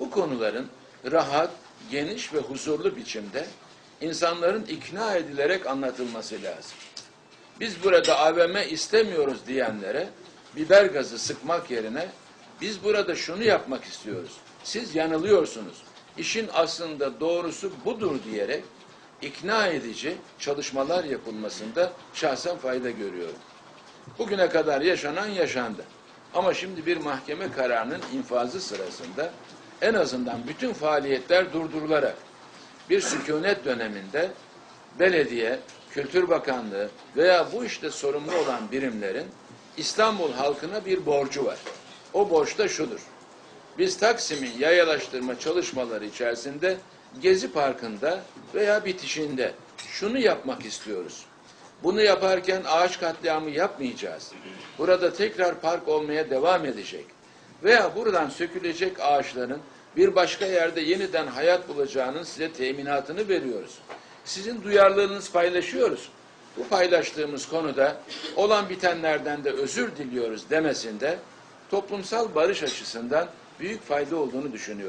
Bu konuların rahat, geniş ve huzurlu biçimde insanların ikna edilerek anlatılması lazım. Biz burada AVM istemiyoruz diyenlere biber gazı sıkmak yerine biz burada şunu yapmak istiyoruz. Siz yanılıyorsunuz. İşin aslında doğrusu budur diyerek ikna edici çalışmalar yapılmasında şahsen fayda görüyorum. Bugüne kadar yaşanan yaşandı. Ama şimdi bir mahkeme kararının infazı sırasında en azından bütün faaliyetler durdurularak bir sükunet döneminde belediye, Kültür Bakanlığı veya bu işte sorumlu olan birimlerin İstanbul halkına bir borcu var. O borç da şudur. Biz Taksim'in yayalaştırma çalışmaları içerisinde Gezi Parkı'nda veya bitişinde şunu yapmak istiyoruz. Bunu yaparken ağaç katliamı yapmayacağız. Burada tekrar park olmaya devam edecek. Veya buradan sökülecek ağaçların bir başka yerde yeniden hayat bulacağının size teminatını veriyoruz. Sizin duyarlılığınızı paylaşıyoruz. Bu paylaştığımız konuda olan bitenlerden de özür diliyoruz demesinde toplumsal barış açısından büyük fayda olduğunu düşünüyorum.